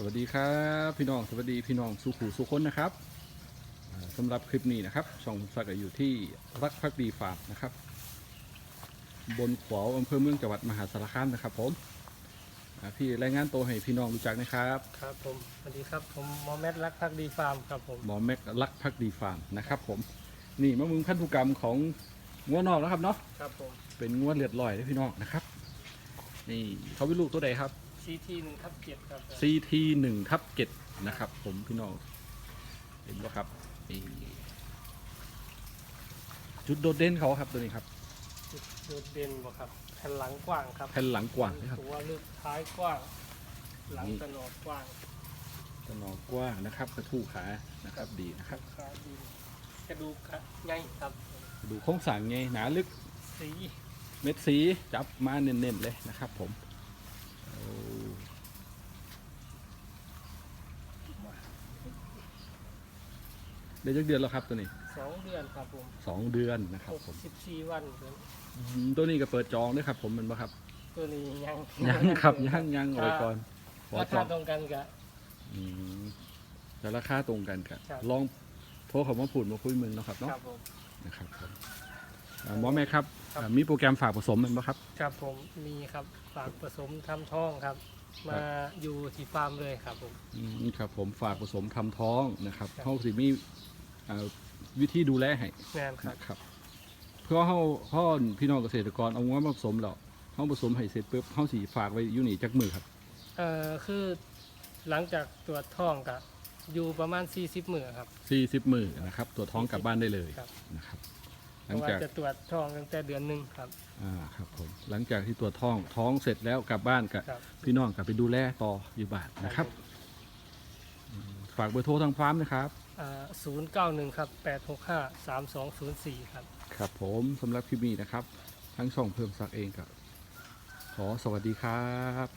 สวัสดีครับพี่น้องสวัสดีพี่น้องสุขูสุคนนะครับอ่าสำหรับคลิปนี้นะครับช่องสักดิ์อยู่ที่รักพักดีฟาร์มนะครับ บนขวาวอำเภอเมืองจังหวัดมหาสารคามนะครับ ผมอ่าพี่รายงานตัวให้พี่น้องรู้จักนะครับครับผมสวัสดีครับผมหมอแมทรักพักดีฟาร์มครับผมหมอแม็กรักพักดีฟาร์มนะครับ ผมนี่มะมึงพันธุกรรมของงัวนอกแล้วครับเนาะครับผมเป็นงัวเลือดลอยนะพี่น้องนะครับ นี่เขาเป็นลูกตัวใดครับ ซีทีหนึ่งทับเจ็ดครับผม CT หนึ่งทับเจ็ดนะครับ ผมพี่น้องเห็นไหมครับนี่จุดโดดเด่นเขาครับตัวนี้ครับจุดโดดเด่นบ่ครับแผ่นหลังกว้างครับแผ่นหลังกว้างนะครับตัวลึกท้ายกว้าง หลังตะโนดกว้างตะนอกว้างนะครับ กระทู้ขานะครับดีนะครับขาดีกระดูกขาใหญ่ครับ ดูโค้งสั่งไงหนาลึกสีเม็ดสีจับมาเน้นๆเลยนะครับผม ได้จักเดือนแล้วครับตัวนี้สองเดือนครับผมสองเดือนนะครับหกผมสิบสี่วันครับอืมตัวนี้ก็เปิดจองด้วยครับ ผมมันบ่ครับตัวนี้ยังยังครับยังยังเอาไว้ก่อนขอราจอคางตรงกันกับ อืมแต่ราคาตรงกันครับครับ ลองโทรเขามาพูดมาคุยมึงเนาะครับคเนาะรับผม นะครับผมอ่าหมอแม่ครับครับ อ่ามีโปรแกรมฝากผสมมันปะครับ ครับผมมีครับฝากผสมทำท้องครับ มาอยู่ที่ฟาร์มเลยครับผมอืมครับผมฝากผสมทำท้องนะครับครับเขาสิมีอ่าวิธีดูแลให้แน่นครับ นะครับเพื่อเขาเขาพี่น้องเกษตรกรเอางวมาผสมแล้วเขาผสมให้เสร็จปุ๊บเขาสีฝากไว้อยู่นี่จักมือครับ เอ่อคือหลังจากตรวจท้องกับอยู่ประมาณ 40 มื้อครับ 40 มือนะครับ ตัวท้องกลับบ้านได้เลยครับ นะครับห เพลังราะว่าจากจะตรวจท้องตั้งแต่เดือนหนึ่งครับ อ่าครับผมหลังจากที่ตัวจท้องท้องเสร็จแล้วกลับบ้านกับครับ พี่น้องกลับไปดูแลต่ออยู่บ้านนะครับ ฝากเบอร์โทรทางฟาร์มนะครับ ศูนย์เก้าหนึ่งครับแปดหกห้าสามสองศูนย์สี่ครับ ครับผมสำหรับคลิปนี้นะครับ ทั้งช่องเพิ่มสักดิ์เองกับขอสวัสดีครับ